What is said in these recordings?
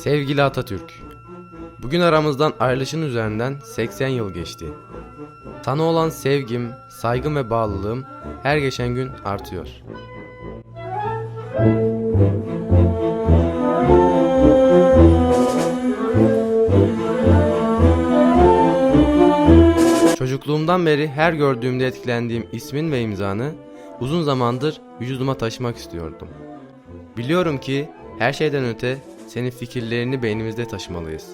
Sevgili Atatürk, bugün aramızdan ayrılışın üzerinden 80 yıl geçti. Sana olan sevgim, saygım ve bağlılığım her geçen gün artıyor. Çocukluğumdan beri her gördüğümde etkilendiğim ismin ve imzanı uzun zamandır vücuduma taşımak istiyordum. Biliyorum ki her şeyden öte senin fikirlerini beynimizde taşımalıyız.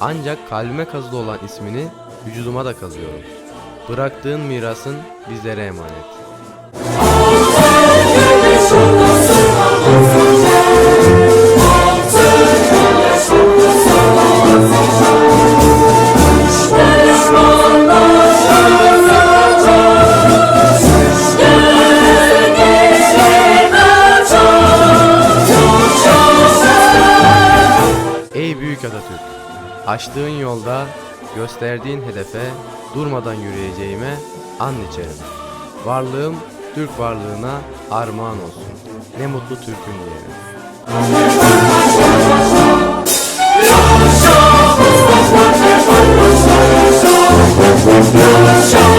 Ancak kalbime kazılı olan ismini vücuduma da kazıyorum. Bıraktığın mirasın bizlere emanet. Büyük Atatürk! Açtığın yolda, gösterdiğin hedefe durmadan yürüyeceğime and içerim. Varlığım Türk varlığına armağan olsun. Ne mutlu Türk'üm diyelim. Yaşa